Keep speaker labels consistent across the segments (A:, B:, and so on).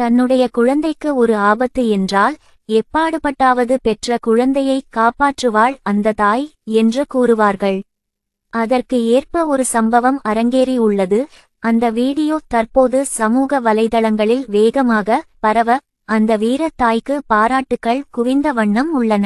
A: தன்னுடைய குழந்தைக்கு ஒரு ஆபத்து என்றால் எப்பாடுபட்டாவது பெற்ற குழந்தையை காப்பாற்றுவாள் அந்த தாய் என்று கூறுவார்கள். அதற்கு ஏற்ப ஒரு சம்பவம் அரங்கேறி உள்ளது. அந்த வீடியோ தற்போது சமூக வலைதளங்களில் வேகமாக பரவ அந்த வீர தாய்க்கு பாராட்டுக்கள் குவிந்த வண்ணம் உள்ளன.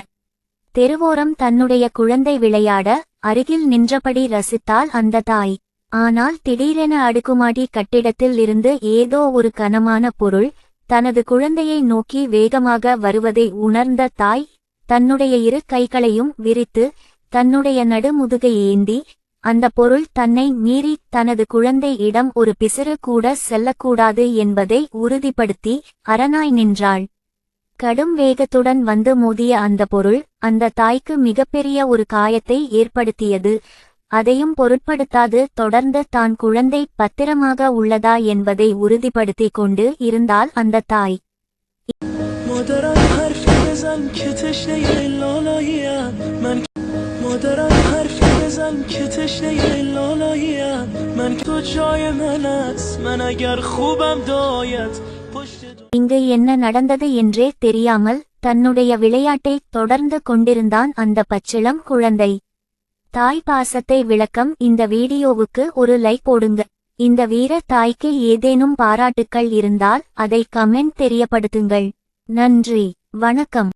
A: தெருவோரம் தன்னுடைய குழந்தை விளையாட அருகில் நின்றபடி ரசித்தாள் அந்த தாய். ஆனால் திடீரென அடுக்குமாடி கட்டிடத்தில் இருந்து ஏதோ ஒரு கனமான பொருள் தனது குழந்தையை நோக்கி வேகமாக வருவதை உணர்ந்த தாய் தன்னுடைய இரு கைகளையும் விரித்து தன்னுடைய நடுமுதுகை ஏந்தி அந்த பொருள் தன்னை மீறி தனது குழந்தை இடம் ஒரு பிசிறு கூட செல்லக்கூடாது என்பதை உறுதிப்படுத்தி அரணாய் நின்றாள். கடும் வேகத்துடன் வந்து மோதிய அந்த பொருள் அந்த தாய்க்கு மிகப்பெரிய ஒரு காயத்தை ஏற்படுத்தியது. அதையும் பொருட்படுத்தாது தொடர்ந்து தான் குழந்தை பத்திரமாக உள்ளதா என்பதை உறுதிப்படுத்திக் கொண்டு இருந்தால் அந்த தாய்
B: مادرم حرفی بزن که تشنه لالاییم من مادرم حرفی بزن که تشنه لالاییم من تو جای من است من اگر خوبم دایت پشت دو...
A: இங்கு என்ன நடந்தது என்றே தெரியாமல் தன்னுடைய விளையாட்டை தொடர்ந்து கொண்டிருந்தான் அந்த பச்சிளம் குழந்தை தாய் பாசத்தை விளக்கம். இந்த வீடியோவுக்கு ஒரு லைக் போடுங்க. இந்த வீர தாய்க்கு ஏதேனும் பாராட்டுக்கள் இருந்தால் அதை கமெண்ட் தெரியப்படுத்துங்கள். நன்றி. வணக்கம்.